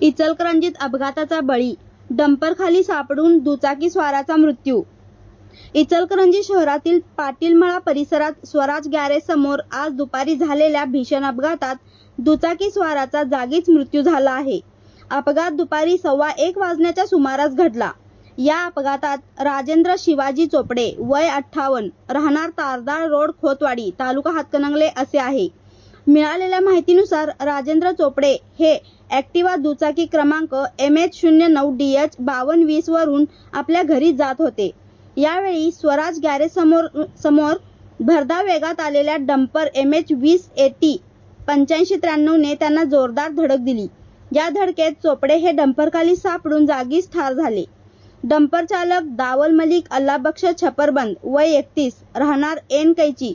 इचलकरंजीत अपघाताचा बळी. डंपरखाली सापडून दुचाकी स्वाराचा मृत्यू. इचलकरंजी शहरातील पाटीलमळा परिसरात स्वराज गॅरेज समोर आज दुपारी झालेल्या भीषण अपघातात दुचाकी स्वाराचा जागीच मृत्यू झाला आहे. अपघात दुपारी सव्वा एक वाजण्याच्या सुमारास घडला. या अपघातात राजेंद्र शिवाजी चोपडे वय अठ्ठावन्न राहणार तारदाळ रोड खोतवाडी तालुका हातकणंगले असे आहे. मिळालेल्या माहितीनुसार राजेंद्र चोपडे हे ऍक्टिवा दुचाकी क्रमांक एम एच शून्य नऊ डी एच बावन्न वीस वरून आपल्या घरी जात होते. यावेळी स्वराज गॅरेज समोर समोर भरधाव वेगात आलेल्या डंपर एम एच वीस एटी पंच्याऐंशी त्र्याण्णवने त्यांना जोरदार धडक दिली. या धडकेत चोपडे हे डंपरखाली सापडून जागीच ठार झाले. डंपर चालक दावल मलिक अल्लाबक्ष छपरबंद वय एकतीस राहणार एन कैची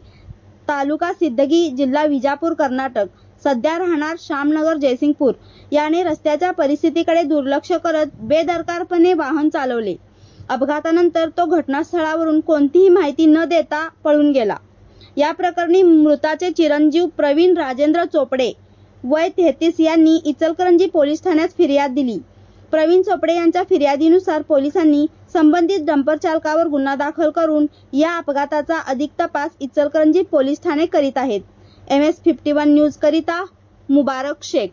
तालुका सिद्धगी जिल्हा विजापूर कर्नाटक. सध्या राहणार श्यामनगर जयसिंगपूर. याने रस्त्याच्या परिस्थितीकडे दुर्लक्ष करत बेदरकारपणे वाहन चालवले. अपघातानंतर तो घटनास्थळावरून कोणतीही माहिती न देता पळून गेला. या प्रकरणी मृताचे चिरंजीव प्रवीण राजेंद्र चोपडे वय तेहतीस यांनी इचलकरंजी पोलीस ठाण्यात फिर्याद दिली. प्रवीण चोपडे यांच्या फिर्यादीनुसार पोलिसांनी संबंधित डंपर चालकावर गुन्हा दाखल करून या अपघाताचा अधिक तपास इचलकरंजी पोलीस ठाणे करीत आहेत. M S fifty one news करिता मुबारक शेख.